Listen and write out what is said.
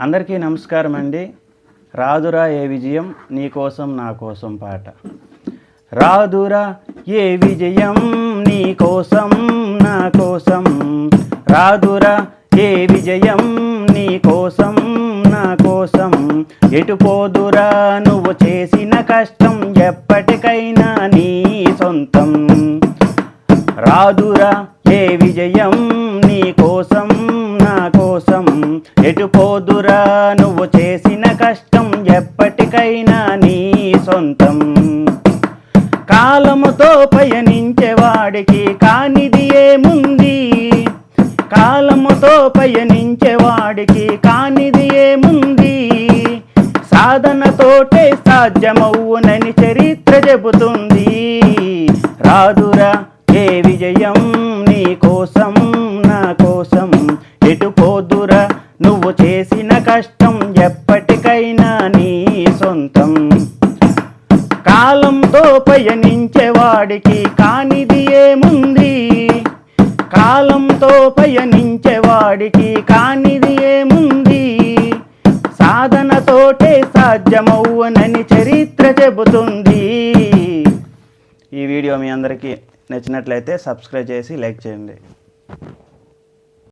అందరికీ నమస్కారం అండి. రాదురా ఏ విజయం నీ కోసం నా కోసం పాట. రాదురా ఏ విజయం నీ కోసం నా కోసం. రాదురా ఏ విజయం నీ కోసం నా కోసం. ఎటుపోదురా నువ్వు చేసిన కష్టం ఎప్పటికైనా నీ సొంతం. రాదురా ఏ విజయం నీ కోసం ఎటుపోదురా నువ్వు చేసిన కష్టం ఎప్పటికైనా నీ సొంతం. కాలముతో పయనించేవాడికి కానిది ఏముంది? కాలముతో పయనించేవాడికి కానిది ఏముంది? సాధనతోటే సాధ్యమవునని చరిత్ర చెబుతుంది. రాదురా ఏ విజయం? చేసిన కష్టం ఎప్పటికైనా నీ సొంతం. కాలంతో పయనించేవాడికి కానిది ఏముంది? కాలంతో పయనించేవాడికి కానిది ఏముంది? సాధనతోటే సాధ్యమవ్వనని చరిత్ర చెబుతుంది. ఈ వీడియో మీ అందరికీ నచ్చినట్లయితే సబ్స్క్రైబ్ చేసి లైక్ చేయండి.